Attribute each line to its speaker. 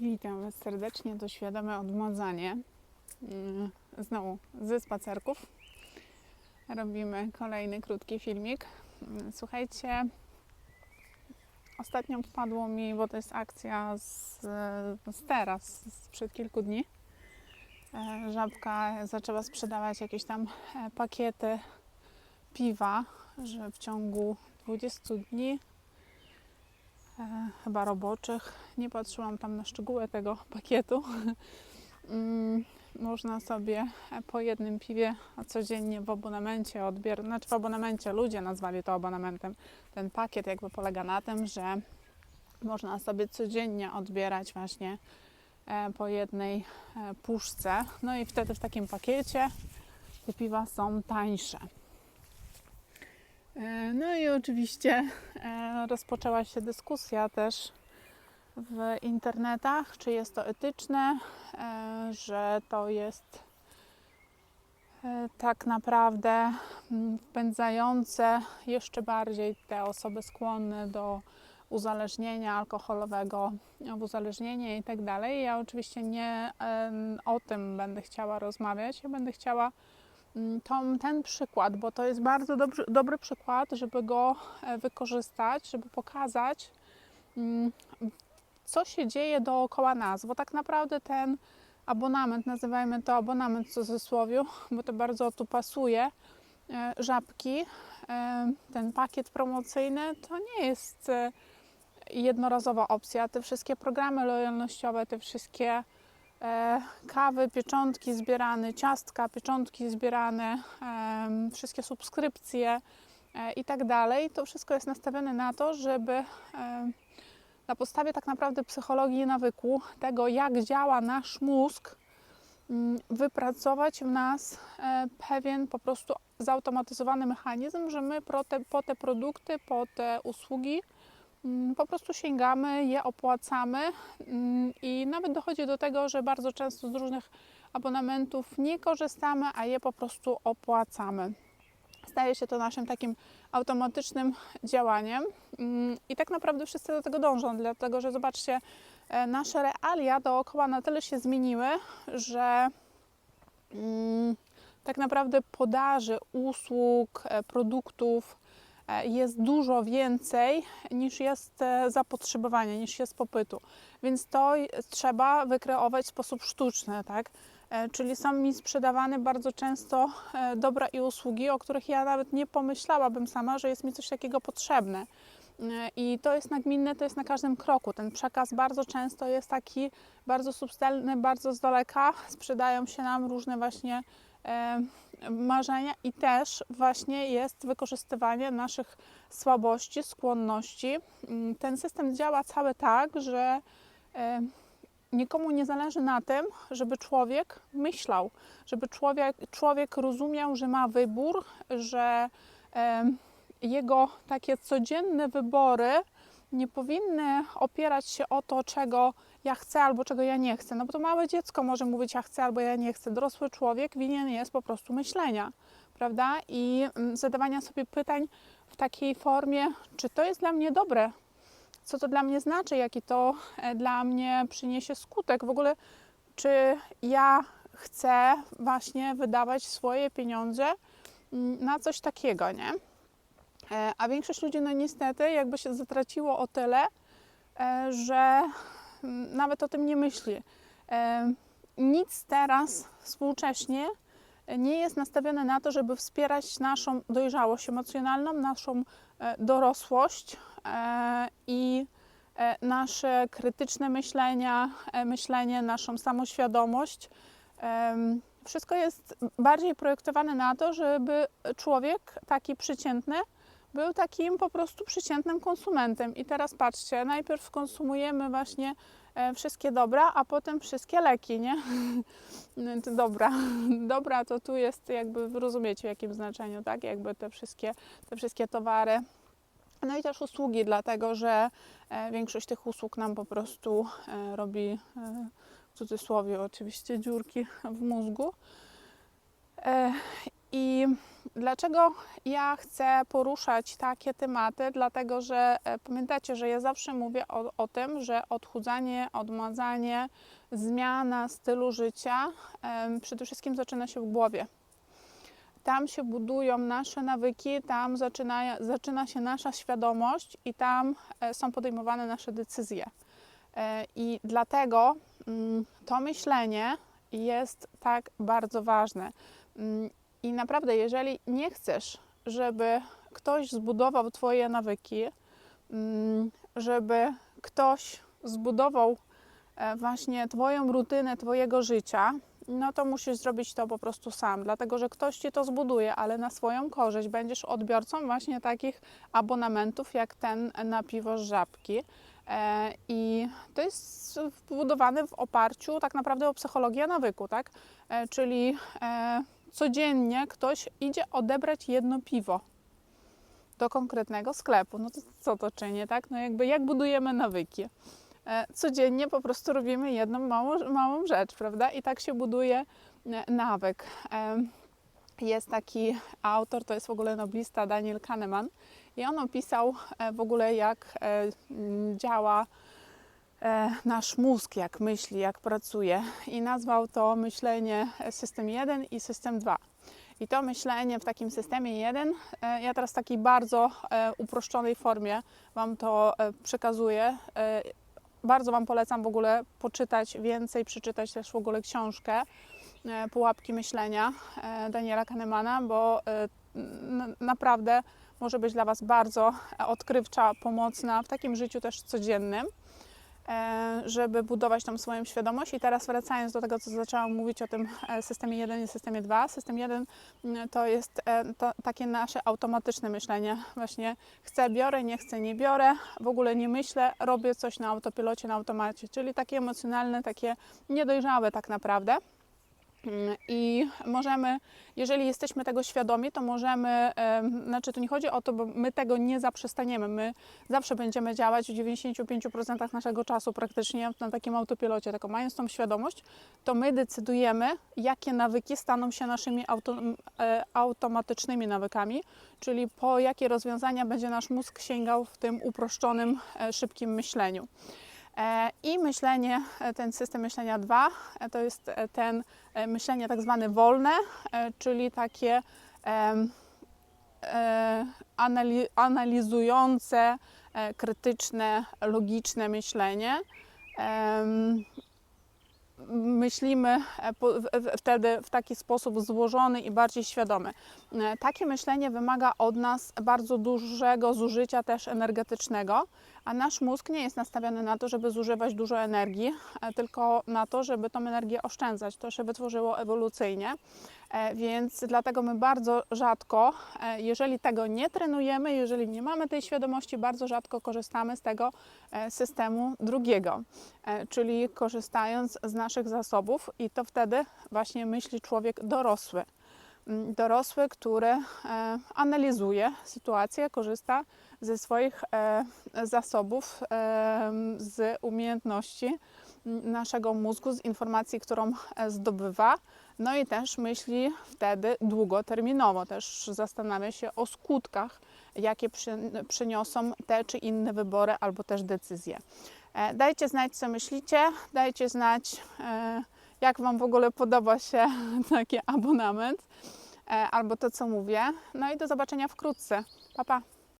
Speaker 1: Witam Was serdecznie, to świadome odmładzanie. Mm, Znowu ze spacerków. Robimy kolejny krótki filmik. Mm, Słuchajcie, ostatnio wpadło mi, bo to jest akcja z, z teraz, sprzed kilku dni. E, Żabka zaczęła sprzedawać jakieś tam e, pakiety piwa, że w ciągu 20 dni e, chyba roboczych. Nie patrzyłam tam na szczegóły tego pakietu. Mm, Można sobie po jednym piwie codziennie w abonamencie odbierać, znaczy w abonamencie ludzie nazwali to abonamentem. Ten pakiet jakby polega na tym, że można sobie codziennie odbierać właśnie e, po jednej e, puszce. No i wtedy w takim pakiecie te piwa są tańsze. E, No i oczywiście e, rozpoczęła się dyskusja też w internetach, czy jest to etyczne, e, że to jest tak naprawdę mm, wpędzające jeszcze bardziej te osoby skłonne do uzależnienia alkoholowego, w uzależnienie i tak dalej. Ja oczywiście nie o tym będę chciała rozmawiać. Ja będę chciała tą, ten przykład, bo to jest bardzo dobry, dobry przykład, żeby go e, wykorzystać, żeby pokazać, mm, co się dzieje dookoła nas, bo tak naprawdę ten abonament, nazywajmy to abonament w cudzysłowie, bo to bardzo tu pasuje, e, żabki, e, ten pakiet promocyjny, to nie jest jednorazowa opcja. Te wszystkie programy lojalnościowe, te wszystkie kawy, pieczątki zbierane, ciastka, pieczątki zbierane, wszystkie subskrypcje e, i tak dalej, to wszystko jest nastawione na to, żeby na podstawie tak naprawdę psychologii nawyku, tego jak działa nasz mózg, mm, wypracować w nas e, pewien po prostu zautomatyzowany mechanizm, że my te, po te produkty, po te usługi po prostu sięgamy, je opłacamy mm, i nawet dochodzi do tego, że bardzo często z różnych abonamentów nie korzystamy, a je po prostu opłacamy. Staje się to naszym takim automatycznym działaniem Mm, i tak naprawdę wszyscy do tego dążą, dlatego że zobaczcie, e, nasze realia dookoła na tyle się zmieniły, że mm, tak naprawdę podaży usług, e, produktów jest dużo więcej niż jest e, zapotrzebowania, niż jest popytu. Więc to trzeba wykreować w sposób sztuczny, tak? E, Czyli są mi sprzedawane bardzo często e, dobra i usługi, o których ja nawet nie pomyślałabym sama, że jest mi coś takiego potrzebne. E, I to jest nagminne, to jest na każdym kroku. Ten przekaz bardzo często jest taki bardzo subtelny, bardzo z daleka. Sprzedają się nam różne właśnie e, marzenia i też właśnie jest wykorzystywanie naszych słabości, skłonności. Mm, Ten system działa cały tak, że nikomu nie zależy na tym, żeby człowiek myślał, żeby człowiek, człowiek rozumiał, że ma wybór, że jego takie codzienne wybory nie powinny opierać się o to, czego ja chcę albo czego ja nie chcę. No bo to małe dziecko może mówić ja chcę albo ja nie chcę. Dorosły człowiek winien jest po prostu myślenia, prawda? I mm, zadawania sobie pytań w takiej formie, czy to jest dla mnie dobre, co to dla mnie znaczy, jaki to e, dla mnie przyniesie skutek. W ogóle, czy ja chcę właśnie wydawać swoje pieniądze mm, na coś takiego, nie? E, A większość ludzi, no niestety, jakby się zatraciło o tyle, e, że nawet o tym nie myśli. Nic teraz współcześnie nie jest nastawione na to, żeby wspierać naszą dojrzałość emocjonalną, naszą e, dorosłość e, i e, nasze krytyczne myślenia, myślenie, naszą samoświadomość. Wszystko jest bardziej projektowane na to, żeby człowiek taki przeciętny był takim po prostu przeciętnym konsumentem. I teraz patrzcie, najpierw konsumujemy właśnie e, wszystkie dobra, a potem wszystkie leki, nie? Dobra, dobra to tu jest jakby, rozumiecie w jakim znaczeniu, tak? Jakby te wszystkie, te wszystkie towary. No i też usługi, dlatego że e, większość tych usług nam po prostu e, robi, w cudzysłowie oczywiście, dziurki w mózgu. I dlaczego ja chcę poruszać takie tematy? Dlatego, że e, pamiętacie, że ja zawsze mówię o, o tym, że odchudzanie, odmładzanie, zmiana stylu życia przede wszystkim zaczyna się w głowie. Tam się budują nasze nawyki, tam zaczyna, zaczyna się nasza świadomość i tam e, są podejmowane nasze decyzje. E, I dlatego mm, to myślenie jest tak bardzo ważne. I naprawdę, jeżeli nie chcesz, żeby ktoś zbudował Twoje nawyki, mm, żeby ktoś zbudował e, właśnie Twoją rutynę Twojego życia, no to musisz zrobić to po prostu sam, dlatego że ktoś Ci to zbuduje, ale na swoją korzyść będziesz odbiorcą właśnie takich abonamentów jak ten na piwo z żabki. E, I to jest wbudowane w oparciu tak naprawdę o psychologię nawyku, tak? E, Czyli codziennie ktoś idzie odebrać jedno piwo do konkretnego sklepu. No to co to czyni, tak? No jakby jak budujemy nawyki? E, Codziennie po prostu robimy jedną małą, małą rzecz, prawda? I tak się buduje e, nawyk. E, Jest taki autor, to jest w ogóle noblista Daniel Kahneman i on opisał w ogóle jak działa nasz mózg, jak myśli, jak pracuje i nazwał to myślenie e, system 1 i system 2. I to myślenie w takim systemie 1, e, ja teraz w takiej bardzo e, uproszczonej formie Wam to e, przekazuję. E, Bardzo Wam polecam w ogóle poczytać więcej, przeczytać też w ogóle książkę e, Pułapki myślenia e, Daniela Kahnemana, bo e, naprawdę może być dla Was bardzo odkrywcza, pomocna w takim życiu też codziennym, e, żeby budować tą swoją świadomość. I teraz wracając do tego, co zaczęłam mówić o tym e, systemie 1 i systemie 2. System 1 mm, to jest e, to, takie nasze automatyczne myślenie. Właśnie chcę, biorę, nie chcę, nie biorę, w ogóle nie myślę, robię coś na autopilocie, na automacie, czyli takie emocjonalne, takie niedojrzałe tak naprawdę. I możemy, jeżeli jesteśmy tego świadomi, to możemy, em, znaczy tu nie chodzi o to, bo my tego nie zaprzestaniemy. My zawsze będziemy działać w 95% naszego czasu praktycznie na takim autopilocie. Tylko mając tą świadomość, to my decydujemy, jakie nawyki staną się naszymi auto, e, automatycznymi nawykami, czyli po jakie rozwiązania będzie nasz mózg sięgał w tym uproszczonym, e, szybkim myśleniu. E, I myślenie, e, ten system myślenia 2, e, to jest ten myślenie tak zwane wolne, czyli takie analizujące, krytyczne, logiczne myślenie. Myślimy wtedy w taki sposób złożony i bardziej świadomy. Takie myślenie wymaga od nas bardzo dużego zużycia też energetycznego, a nasz mózg nie jest nastawiony na to, żeby zużywać dużo energii, e, tylko na to, żeby tą energię oszczędzać. To się wytworzyło ewolucyjnie, E, więc dlatego my bardzo rzadko, e, jeżeli tego nie trenujemy, jeżeli nie mamy tej świadomości, bardzo rzadko korzystamy z tego systemu drugiego, czyli korzystając z naszych zasobów i to wtedy właśnie myśli człowiek dorosły. Mm, Dorosły, który e, analizuje sytuację, korzysta ze swoich e, zasobów, z umiejętności m, naszego mózgu, z informacji, którą e, zdobywa. No i też myśli wtedy długoterminowo, też zastanawia się o skutkach, jakie przy, przyniosą te czy inne wybory albo też decyzje. Dajcie znać, co myślicie, dajcie znać, jak Wam w ogóle podoba się taki abonament albo to, co mówię. No i do zobaczenia wkrótce. Pa, pa!